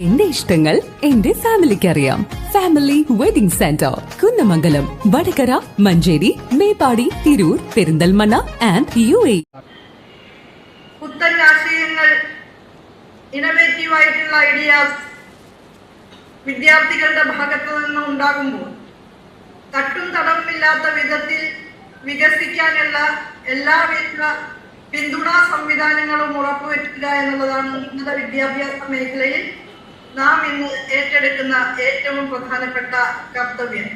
എന്റെ ഇഷ്ടങ്ങൾ എന്റെ ഫാമിലിക്ക് അറിയാം family wedding centre Kunnamangalam Vadakara Manjeri Meppadi Tirur Perinthalmanna and U A പുത്തൻ ആശയങ്ങൾ ഇന്നവേറ്റീവ് ആയിട്ടുള്ള ഐഡിയാസ് വിദ്യാർത്ഥികളുടെ ഭാഗത്തു നിന്ന് ഉണ്ടാകുമ്പോൾ തട്ടും തടവുമില്ലാത്ത വിധത്തിൽ വികസിക്കാനുള്ള എല്ലാവിധ പിന്തുണാ സംവിധാനങ്ങളും ഉറപ്പുവരുത്തുക എന്നുള്ളതാണ് ഉന്നത വിദ്യാഭ്യാസ മേഖലയിൽ നാം ഇന്ന് ഏറ്റെടുക്കുന്ന ഏറ്റവും പ്രധാനപ്പെട്ട കർത്തവ്യം.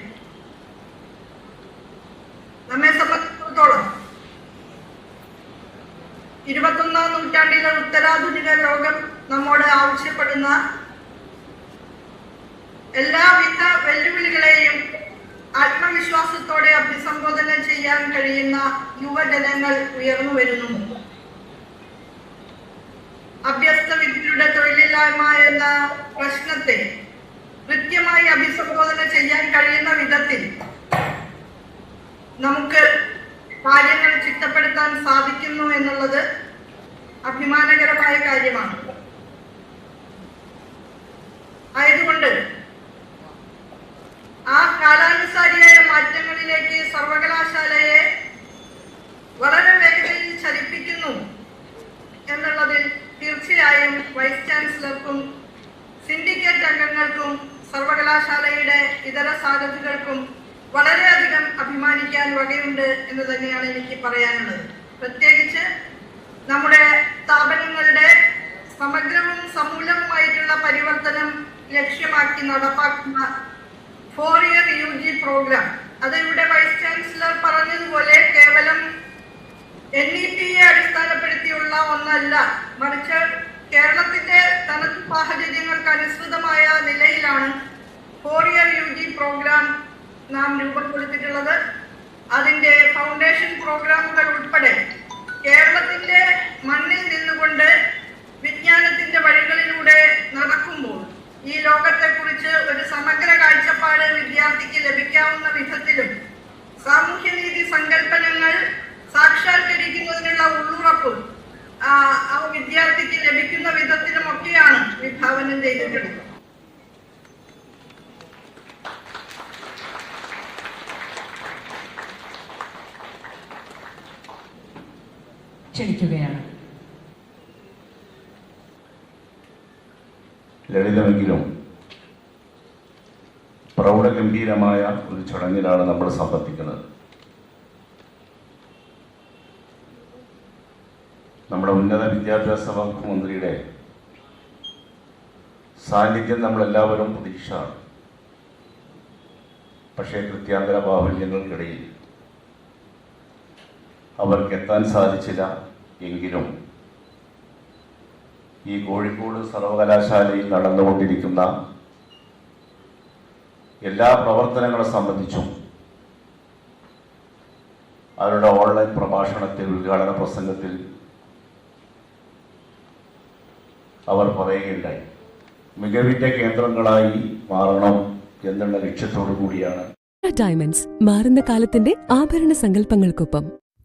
നമ്മെ സംബന്ധിച്ചിടത്തോളം ഇരുപത്തൊന്നാം നൂറ്റാണ്ടിലെ ഉത്തരാധുനിക ലോകം നമ്മോട് ആവശ്യപ്പെടുന്ന എല്ലാവിധ വെല്ലുവിളികളെയും ആത്മവിശ്വാസത്തോടെ അഭിസംബോധന ചെയ്യാൻ കഴിയുന്ന യുവജനങ്ങൾ ഉയർന്നു വരുന്നു. വിദ്യയുടെ തൊഴിലില്ലായ്മ എന്ന പ്രശ്നത്തെ കൃത്യമായി അഭിസംബോധന ചെയ്യാൻ കഴിയുന്ന വിധത്തിൽ നമുക്ക് കാര്യങ്ങൾ ചിട്ടപ്പെടുത്താൻ സാധിക്കുന്നു എന്നുള്ളത് അഭിമാനകരമായ കാര്യമാണ്. ആയതുകൊണ്ട് ആ കാലാനുസാരിയായ മാറ്റങ്ങളിലേക്ക് സർവകലാശാലയെ സർവകലാശാലയുടെ ഇതര സാധ്യതകൾക്കും വളരെയധികം അഭിമാനിക്കാൻ വകയുണ്ട് എന്ന് തന്നെയാണ് എനിക്ക് പറയാനുള്ളത്. പ്രത്യേകിച്ച് നമ്മുടെ സ്ഥാപനങ്ങളുടെ സമഗ്രവും സമൂലവുമായിട്ടുള്ള പരിവർത്തനം ലക്ഷ്യമാക്കി നടപ്പാക്കുന്ന four year U G programme. അത് ഇവിടെ വൈസ് ചാൻസലർ പറഞ്ഞതുപോലെ കേവലം എൻ ഇ ടിയെ അടിസ്ഥാനപ്പെടുത്തിയുള്ള ഒന്നല്ല മറിച്ച് സാഹചര്യങ്ങൾക്ക് അനുസൃതമായ നിലയിലാണ് four year U G programme നാം രൂപപ്പെടുത്തിയിട്ടുള്ളത്. അതിന്റെ ഫൗണ്ടേഷൻ പ്രോഗ്രാമുകൾ ഉൾപ്പെടെ കേരളത്തിന്റെ മണ്ണിൽ നിന്നുകൊണ്ട് വിജ്ഞാനത്തിന്റെ വഴികളിലൂടെ ക്ഷണിക്കുകയാണ്. ലളിതമെങ്കിലും പ്രൗഢഗംഭീരമായ ഒരു ചടങ്ങിലാണ് നമ്മൾ സംബന്ധിക്കുന്നത്. നമ്മുടെ ഉന്നത വിദ്യാഭ്യാസ വകുപ്പ് മന്ത്രിയുടെ സാന്നിധ്യം നമ്മളെല്ലാവരും പ്രതീക്ഷ. പക്ഷേ കൃത്യാന്തര ബാഹുല്യങ്ങൾക്കിടയിൽ അവർക്ക് എത്താൻ സാധിച്ചില്ല എങ്കിലും ഈ കോഴിക്കോട് സർവകലാശാലയിൽ നടന്നുകൊണ്ടിരിക്കുന്ന എല്ലാ പ്രവർത്തനങ്ങളെ സംബന്ധിച്ചും അവരുടെ ഓൺലൈൻ പ്രഭാഷണത്തിൽ ഉദ്ഘാടന പ്രസംഗത്തിൽ അവർ പറയുകയുണ്ടായി. മികവിന്റെ കേന്ദ്രങ്ങളായി മാറണം എന്നുള്ള ലക്ഷ്യത്തോടു കൂടിയാണ് ഡയമണ്ട്സ് മാറുന്ന കാലത്തിന്റെ ആഭരണ സങ്കല്പങ്ങൾക്കൊപ്പം.